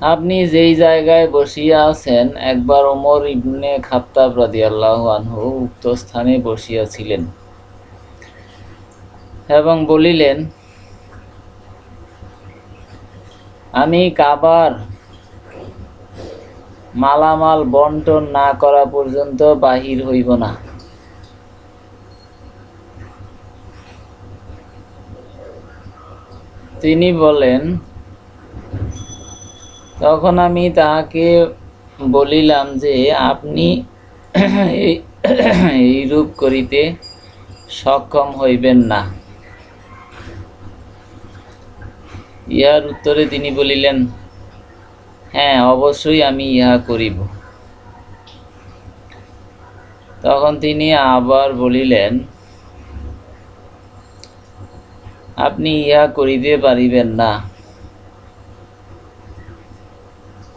আপনি যেই জায়গায় বসিয়া আছেন, একবার ওমর ইবনে খাত্তাব রাদিয়াল্লাহু আনহু উক্ত স্থানে বসিয়াছিলেন এবং বলিলেন, আমি কাবার মালামাল বন্টন না করা পর্যন্ত বাহির হইব না। তিনি বলেন তখন আমি তাহাকে বলিলাম যে, আপনি এই- এইরূপ করিতে সক্ষম হইবেন না। ইহার উত্তরে তিনি বলিলেন হ্যাঁ অবশ্যই আমি ইহা করিব। তখন তিনি আবার বলিলেন, আপনি ইহা করিতে পারিবেন না।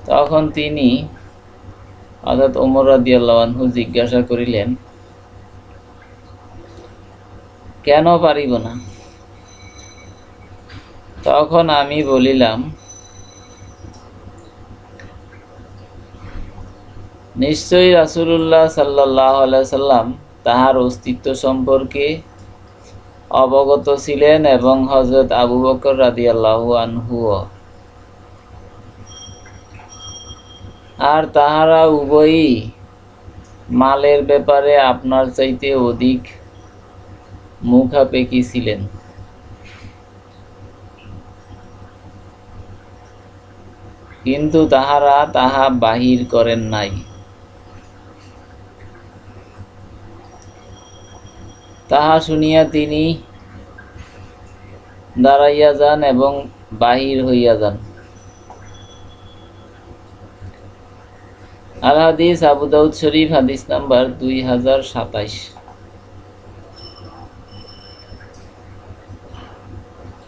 তখন তিনি অর্থাৎ ওমর রাদিয়াল্লাহু জিজ্ঞাসা করিলেন, কেন পারিব না? তখন আমি বলিলাম, নিশ্চয়ই রাসূলুল্লাহ সাল্লাহ সাল্লাম তাহার অস্তিত্ব সম্পর্কে অবগত ছিলেন এবং হজরত আবু বকর রাদিয়াল্লাহু আনহুও আর তাহারা উভয়ই মালের ব্যাপারে আপনার চাইতে অধিক মুখাপেকি ছিলেন। কিন্তু তাহারা তাহা বাহির করেন নাই। তাহা শুনিয়া তিনি দাঁড়াইয়া যান এবং বাহির হইয়া যান। আল হাদিস আবু দাউদ শরীফ হাদিস নাম্বার দুই হাজার সাতাইশ।